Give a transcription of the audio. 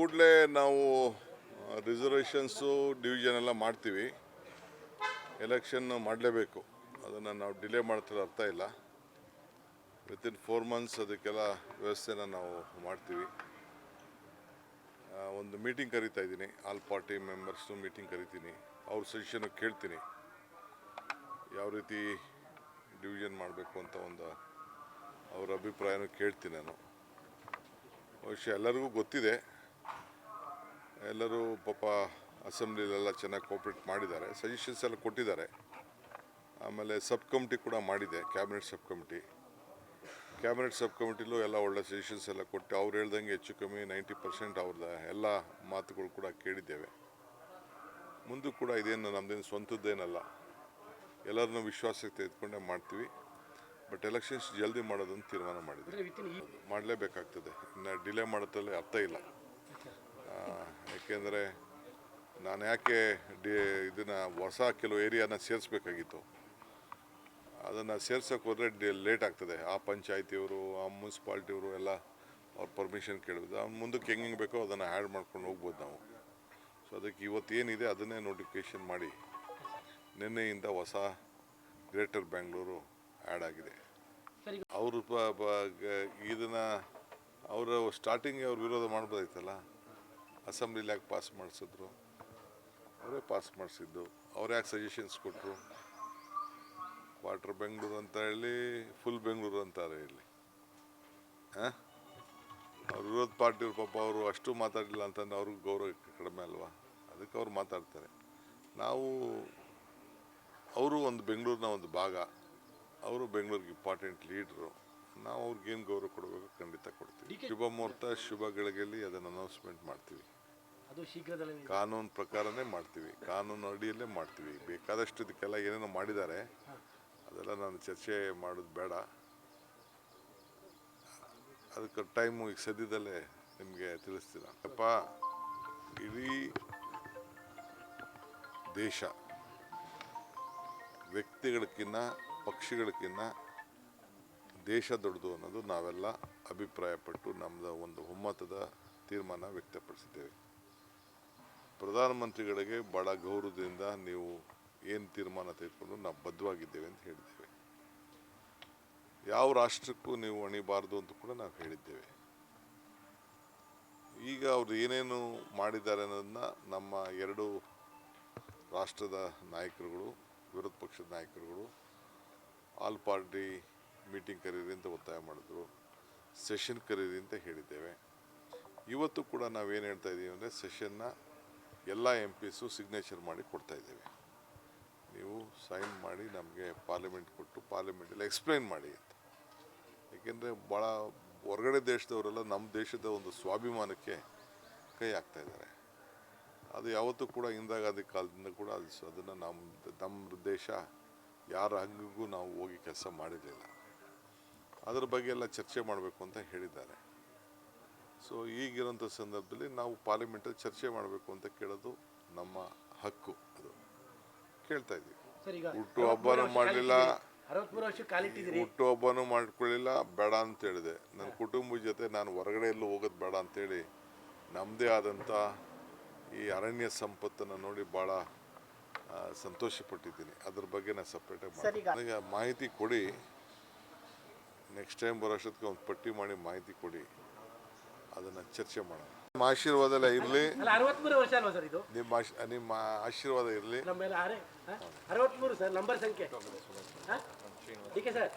ಕೂಡಲೇ ನಾವು reservations division ಎಲ್ಲ ಮಾಡ್ತೀವಿ. ಎಲೆಕ್ಷನ್ ಮಾಡಲೇಬೇಕು. ಅದನ್ನು ನಾವು ಡಿಲೇ ಮಾಡ್ತಿರೋ ಅರ್ಥ ಇಲ್ಲ. ವಿತಿನ್ ಫೋರ್ ಮಂತ್ಸ್ ಅದಕ್ಕೆಲ್ಲ ವ್ಯವಸ್ಥೆನ ನಾವು ಮಾಡ್ತೀವಿ. ಒಂದು ಮೀಟಿಂಗ್ ಕರಿತಾ ಇದ್ದೀನಿ. ಆಲ್ ಪಾರ್ಟಿ ಮೆಂಬರ್ಸ್ನು ಮೀಟಿಂಗ್ ಕರಿತೀನಿ. ಅವ್ರ ಸಜೆಷನ್ ಕೇಳ್ತೀನಿ. ಯಾವ ರೀತಿ ಡಿವಿಷನ್ ಮಾಡಬೇಕು ಅಂತ ಒಂದು ಅವ್ರ ಅಭಿಪ್ರಾಯನೂ ಕೇಳ್ತೀನಿ ನಾನು. ಬಹುಶಃ ಎಲ್ಲರಿಗೂ ಗೊತ್ತಿದೆ. ಎಲ್ಲರೂ ಪಾಪ ಅಸೆಂಬ್ಲಿಲೆಲ್ಲ ಚೆನ್ನಾಗಿ ಕೋಪ್ರೇಟ್ ಮಾಡಿದ್ದಾರೆ. ಸಜೆಷನ್ಸ್ ಎಲ್ಲ ಕೊಟ್ಟಿದ್ದಾರೆ. ಆಮೇಲೆ ಸಬ್ ಕಮಿಟಿ ಕೂಡ ಮಾಡಿದೆ cabinet sub committee cabinet sub ಕಮಿಟಿಲೂ ಎಲ್ಲ ಒಳ್ಳೆ ಸಜೆಷನ್ಸ್ ಎಲ್ಲ ಕೊಟ್ಟು ಅವ್ರು ಹೇಳ್ದಂಗೆ ಹೆಚ್ಚು ಕಮ್ಮಿ ನೈಂಟಿ ಪರ್ಸೆಂಟ್ ಅವ್ರದ್ದ ಎಲ್ಲ ಮಾತುಗಳು ಕೂಡ ಕೇಳಿದ್ದೇವೆ. ಮುಂದೂ ಕೂಡ ಇದೇನು ನಮ್ಮದೇನು ಸ್ವಂತದ್ದೇನಲ್ಲ. ಎಲ್ಲರನ್ನೂ ವಿಶ್ವಾಸಕ್ಕೆ ತೆಗೆದುಕೊಂಡೇ ಮಾಡ್ತೀವಿ. ಬಟ್ ಎಲೆಕ್ಷನ್ಸ್ ಜಲ್ದಿ ಮಾಡೋದನ್ನು ತೀರ್ಮಾನ ಮಾಡಿದ್ವಿ ಅಂದ್ರೆ ಮಾಡಲೇಬೇಕಾಗ್ತದೆ. ಇನ್ನು ಡಿಲೇ ಮಾಡೋದ್ರಲ್ಲಿ ಅರ್ಥ ಇಲ್ಲ. ಆ, ಯಾಕೆಂದರೆ ನಾನು ಯಾಕೆ ಡಿ ಇದನ್ನು ಹೊಸ ಕೆಲವು ಏರಿಯಾನ ಸೇರಿಸ್ಬೇಕಾಗಿತ್ತು? ಅದನ್ನು ಸೇರ್ಸೋಕೆ ಹೋದರೆ ಡಿ ಲೇಟ್ ಆಗ್ತದೆ. ಆ ಪಂಚಾಯತಿಯವರು ಆ ಮುನ್ಸಿಪಾಲ್ಟಿಯವರು ಎಲ್ಲ ಅವ್ರ ಪರ್ಮಿಷನ್ ಕೇಳಿದ್ರು ಅವ್ನು ಮುಂದಕ್ಕೆ ಹೆಂಗೆ ಬೇಕೋ ಅದನ್ನು ಆ್ಯಡ್ ಮಾಡ್ಕೊಂಡು ಹೋಗ್ಬೋದು ನಾವು. ಸೊ ಅದಕ್ಕೆ ಇವತ್ತು ಏನಿದೆ ಅದನ್ನೇ ನೋಟಿಫಿಕೇಷನ್ ಮಾಡಿ. ನಿನ್ನೆಯಿಂದ ಹೊಸ ಗ್ರೇಟರ್ ಬ್ಯಾಂಗ್ಳೂರು ಆ್ಯಡ್ ಆಗಿದೆ. ಅವರು ಇದನ್ನು ಅವರು ಸ್ಟಾರ್ಟಿಂಗ್ ಅವ್ರು ವಿರೋಧ ಮಾಡ್ಬೋದಾಯ್ತಲ್ಲ? ಅಸೆಂಬ್ಲಿಲಿ ಯಾಕೆ ಪಾಸ್ ಮಾಡಿಸಿದ್ರು. ಅವರೇ ಪಾಸ್ ಮಾಡಿಸಿದ್ದು. ಅವ್ರು ಯಾಕೆ ಸಜೆಷನ್ಸ್ ಕೊಟ್ಟರು ಕ್ವಾರ್ಟರ್ ಬೆಂಗಳೂರು ಅಂತ ಹೇಳಿ ಫುಲ್ ಬೆಂಗಳೂರು ಅಂತಾರೆ ಇಲ್ಲಿ. ಹಾಂ? ಅವ್ರ ವಿರೋಧ ಪಾರ್ಟಿಯವ್ರು ಪಾಪ ಅವರು ಅಷ್ಟು ಮಾತಾಡಲಿಲ್ಲ ಅಂತಂದ್ರೆ ಅವ್ರಿಗೂ ಗೌರವ ಕಡಿಮೆ ಅಲ್ವಾ? ಅದಕ್ಕೆ ಅವ್ರು ಮಾತಾಡ್ತಾರೆ. ನಾವು ಅವರು ಒಂದು ಬೆಂಗಳೂರಿನ ಒಂದು ಭಾಗ. ಅವರು ಬೆಂಗಳೂರಿಗೆ ಇಂಪಾರ್ಟೆಂಟ್ ಲೀಡ್ರು ನಾವು ಅವ್ರಿಗೇನು ಗೌರವ ಕೊಡಬೇಕು ಖಂಡಿತ ಕೊಡ್ತೀವಿ. ಶುಭ ಮುಹೂರ್ತ ಶುಭ ಗಳಿಗೆಯಲ್ಲಿ ಅದನ್ನು ಅನೌನ್ಸ್ಮೆಂಟ್ ಮಾಡ್ತೀವಿ ಅದು ಶೀಘ್ರದಲ್ಲೇ ಕಾನೂನು ಪ್ರಕಾರನೇ ಮಾಡ್ತೀವಿ. ಕಾನೂನು ಅಡಿಯಲ್ಲೇ ಮಾಡ್ತೀವಿ. ಬೇಕಾದಷ್ಟು ಇದಕ್ಕೆಲ್ಲ ಏನೇನೋ ಮಾಡಿದ್ದಾರೆ. ಅದೆಲ್ಲ ನಾನು ಚರ್ಚೆ ಮಾಡೋದು ಬೇಡ. ಅದಕ್ಕೆ ಟೈಮು ಈಗ ಸದ್ಯದಲ್ಲೇ ನಿಮಗೆ ತಿಳಿಸ್ತೀನಿ ಅಪ್ಪ ಇಡೀ ದೇಶ ವ್ಯಕ್ತಿಗಳಕ್ಕಿನ್ನ ಪಕ್ಷಿಗಳಕ್ಕಿನ್ನ ದೇಶ ದೊಡ್ಡದು ಅನ್ನೋದು ನಾವೆಲ್ಲ ಅಭಿಪ್ರಾಯಪಟ್ಟು ನಮ್ಮದು ಒಂದು ಒಮ್ಮತದ ತೀರ್ಮಾನ ವ್ಯಕ್ತಪಡಿಸಿದ್ದೇವೆ. ಪ್ರಧಾನಮಂತ್ರಿಗಳಿಗೆ ಭಾಳ ಗೌರವದಿಂದ ನೀವು ಏನು ತೀರ್ಮಾನ ತೆಗೆದುಕೊಂಡು ನಾವು ಬದ್ಧವಾಗಿದ್ದೇವೆ ಅಂತ ಹೇಳಿದ್ದೇವೆ. ಯಾವ ರಾಷ್ಟ್ರಕ್ಕೂ ನೀವು ಅಣಿಬಾರದು ಅಂತ ಕೂಡ ನಾವು ಹೇಳಿದ್ದೇವೆ. ಈಗ ಅವರು ಏನೇನು ಮಾಡಿದ್ದಾರೆ ಅನ್ನೋದನ್ನ ನಮ್ಮ ಎರಡು ರಾಷ್ಟ್ರದ ನಾಯಕರುಗಳು, ವಿರೋಧ ಪಕ್ಷದ ನಾಯಕರುಗಳು ಆಲ್ ಪಾರ್ಟಿ ಮೀಟಿಂಗ್ ಕರೀರಿ ಅಂತ ಒತ್ತಾಯ ಮಾಡಿದ್ರು, ಸೆಷನ್ ಕರೀರಿ ಅಂತ ಹೇಳಿದ್ದೇವೆ. ಇವತ್ತು ಕೂಡ ನಾವೇನು ಹೇಳ್ತಾ ಇದ್ದೀವಿ ಅಂದರೆ ಸೆಷನ್ನ ಎಲ್ಲ ಎಂ ಪಿಸು ಸಿಗ್ನೇಚರ್ ಮಾಡಿ ಕೊಡ್ತಾ ಇದ್ದೇವೆ. ನೀವು ಸೈನ್ ಮಾಡಿ ನಮಗೆ ಪಾರ್ಲಿಮೆಂಟ್ ಕೊಟ್ಟು ಪಾರ್ಲಿಮೆಂಟಲ್ಲಿ ಎಕ್ಸ್ಪ್ಲೈನ್ ಮಾಡಿ ಅಂತ. ಏಕೆಂದರೆ ಭಾಳ ಹೊರಗಡೆ ದೇಶದವರೆಲ್ಲ ನಮ್ಮ ದೇಶದ ಒಂದು ಸ್ವಾಭಿಮಾನಕ್ಕೆ ಕೈ ಹಾಕ್ತಾ ಇದ್ದಾರೆ. ಅದು ಯಾವತ್ತೂ ಕೂಡ ಇಂದಿರಾಗಾಂಧಿ ಕಾಲದಿಂದ ಕೂಡ ಅದು ಅದನ್ನು ನಮ್ಮ ನಮ್ಮ ದೇಶ ಯಾರ ಹಂಗಿಗೂ ನಾವು ಹೋಗಿ ಕೆಲಸ ಮಾಡಿರಲಿಲ್ಲ. ಅದರ ಬಗ್ಗೆ ಎಲ್ಲ ಚರ್ಚೆ ಮಾಡಬೇಕು ಅಂತ ಹೇಳಿದ್ದಾರೆ. ಸೊ ಈಗಿರೋಂಥ ಸಂದರ್ಭದಲ್ಲಿ ನಾವು ಪಾರ್ಲಿಮೆಂಟಲ್ಲಿ ಚರ್ಚೆ ಮಾಡಬೇಕು ಅಂತ ಕೇಳೋದು ನಮ್ಮ ಹಕ್ಕು. ಅದು ಕೇಳ್ತಾ ಇದ್ದೀವಿ. ಸರ್ ಈಗ ಹುಟ್ಟು ಹಬ್ಬನೂ ಮಾಡಲಿಲ್ಲ. ಹುಟ್ಟು ಹಬ್ಬನೂ ಮಾಡ್ಕೊಳ್ಳಿಲ್ಲ ಬೇಡ ಅಂತ ಹೇಳಿದೆ. ನನ್ನ ಕುಟುಂಬದ ಜೊತೆ ನಾನು ಹೊರಗಡೆ ಎಲ್ಲೂ ಹೋಗೋದು ಬೇಡ ಅಂತೇಳಿ ನಮ್ಮದೇ ಆದಂಥ ಈ ಅರಣ್ಯ ಸಂಪತ್ತನ್ನು ನೋಡಿ ಭಾಳ ಸಂತೋಷಪಟ್ಟಿದ್ದೀನಿ. ಅದ್ರ ಬಗ್ಗೆ ನಾನು ಸಪ್ರೇಟಾಗಿ ಸರ್, ಈಗ- ನನಗೆ ಮಾಹಿತಿ ಕೊಡಿ. ನೆಕ್ಸ್ಟ್ ಟೈಮ್ ಬರೋ ಅಷ್ಟೊತ್ತಿಗೆ ಒಂದು ಪಟ್ಟಿ ಮಾಡಿ ಮಾಹಿತಿ ಕೊಡಿ. ಅದನ್ನು ಚರ್ಚೆ ಮಾಡೋಣ. ನಿಮ್ಮ ಆಶೀರ್ವಾದ ಇರಲಿ. ಅಲ್ಲ ಅರವತ್ಮೂರು ವರ್ಷ ಅಲ್ವಾ ಸರ್ ಇದು? ನಿಮ್ಮ ನಿಮ್ಮ ಆಶೀರ್ವಾದ ಇರಲಿ. ನಮ್ಮ ಮೇಲೆ ಆರೆ ಅರವತ್ಮೂರು ಸರ್ ನಂಬರ್ ಸಂಖ್ಯೆ. D sir?